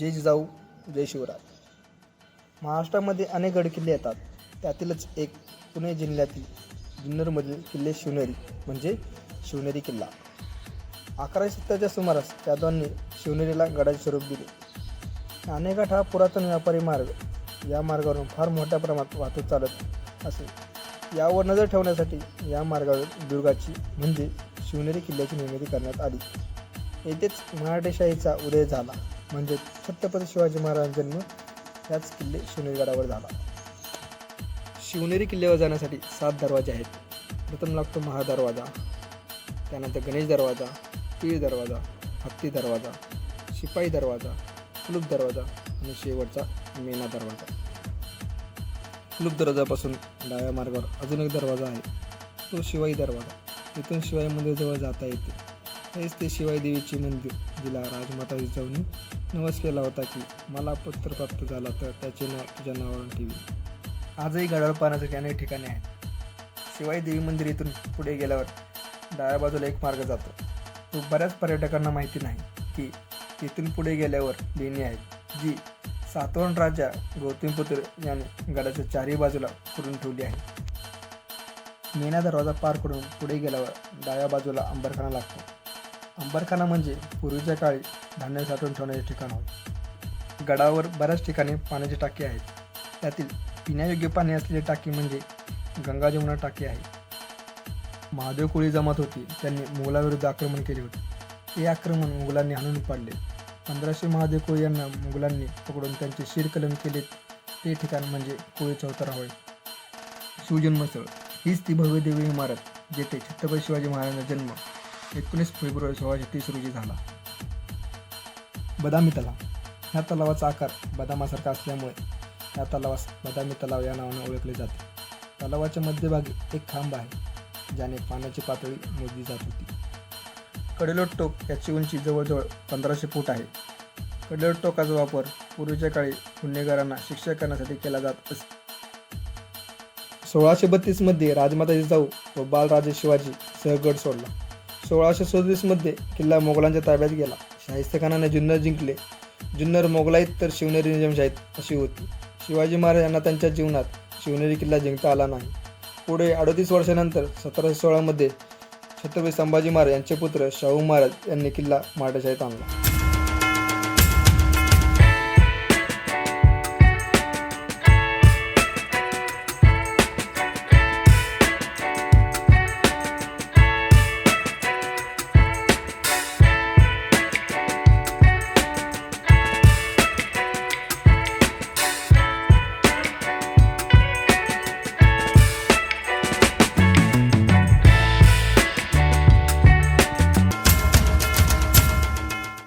जय जिजाऊ जय शिवराय. महाराष्ट्रामध्ये अनेक गडकिल्ले येतात. त्यातीलच एक पुणे जिल्ह्यातील जुन्नरमधील किल्ले शिवनेरी म्हणजे शिवनेरी किल्ला. अकराशे सत्तरच्या सुमारास यादवांनी शिवनेरीला गडाचे स्वरूप दिले. नाणेघाट हा पुरातन व्यापारी मार्ग. या मार्गावरून फार मोठ्या प्रमाणात वाहतूक चालत असे. यावर नजर ठेवण्यासाठी या मार्गावर दुर्गाची म्हणजे शिवनेरी किल्ल्याची निर्मिती करण्यात आली. येथेच मराठेशाहीचा उदय झाला. म्हणजे छत्रपती शिवाजी महाराज जन्म याच किल्ले शिवनेरी गडावर झाला. शिवनेरी किल्ल्यावर जाण्यासाठी सात दरवाजे आहेत. प्रथम लागतो महादरवाजा त्यानंतर गणेश दरवाजा तीळ दरवाजा हत्ती दरवाजा शिपाई दरवाजा कुलूप दरवाजा आणि शेवटचा मेना दरवाजा. कुलूप दरवाजापासून डाव्या मार्गावर अजून एक दरवाजा आहे. तो शिवाई दरवाजा. तिथून शिवाई मंदिराजवळ जाता येते. हेच ते शिवाई देवीचे मंदिर. जिला राजमाता जिजाऊनी नवस केला होता की मला पुत्र प्राप्त झाला तर त्याचे नाव तुझ्या नावावर ठेवी आजही गडावर पाहण्यासाठी अनेक ठिकाणे आहेत शिवाई देवी मंदिर इथून पुढे गेल्यावर डाव्या बाजूला एक मार्ग जातो. तो बऱ्याच पर्यटकांना माहिती नाही की तिथून पुढे गेल्यावर लेणी आहेत जी सातवण राजा गौतमपुत्र याने गडाच्या चारही बाजूला करून ठेवली आहे. मेना दरवाजा पार करून पुढे गेल्यावर डाव्या बाजूला अंबरखाना लागतो. अंबरखाना म्हणजे पूर्वीच्या काळी धान्य साठवून ठेवण्याचे ठिकाण होते. गडावर बऱ्याच ठिकाणी पाण्याची टाकी आहेत. त्यातील पिण्यायोग्य पाणी असलेली टाकी म्हणजे गंगा जमुना टाकी आहे. महादेव कोळी जमात होती त्यांनी मुघलाविरुद्ध आक्रमण केले होते. ते आक्रमण मुघलांनी हाणून पाडले. पंधराशे महादेव कोळी यांना मुघलांनी पकडून त्यांचे शिरकलन केले. ते ठिकाण म्हणजे कोळी चौतारा होय. शिवजन्मस्थळ हीच ती भव्य देवी इमारत जेथे छत्रपती शिवाजी महाराजांचा जन्म एकोणीस फेब्रुवारी सोळाशे तीस रोजी झाला. बदामी तलाव. ह्या तलावाचा आकार बदामासारखा असल्यामुळे या तलावास बदामी तलाव या नावाने ओळखले जाते. तलावाच्या मध्यभागी एक खांब आहे ज्याने पाण्याची पातळी मोजली जात होती. कडेलोट टोक याची उंची जवळजवळ पंधराशे फूट आहे. कडेलोट टोकाचा वापर पूर्वीच्या काळी गुन्हेगारांना शिक्षा करण्यासाठी केला जात असे. सोळाशे बत्तीसमध्ये राजमाता जिजाऊ व बालराजे शिवाजी सहगड सोडला. सोळाशे सदतीसमध्ये किल्ला मोगलांच्या ताब्यात गेला. शाहिस्तेखानाने जुन्नर जिंकले. जुन्नर मोगलाईत तर शिवनेरी निजामशाहीत अशी होती. शिवाजी महाराज यांना त्यांच्या जीवनात शिवनेरी किल्ला जिंकता आला नाही. पुढे अडतीस वर्षानंतर सतराशे सोळामध्ये छत्रपती संभाजी महाराज यांचे पुत्र शाहू महाराज यांनी किल्ला मराठेशाहीत आणला.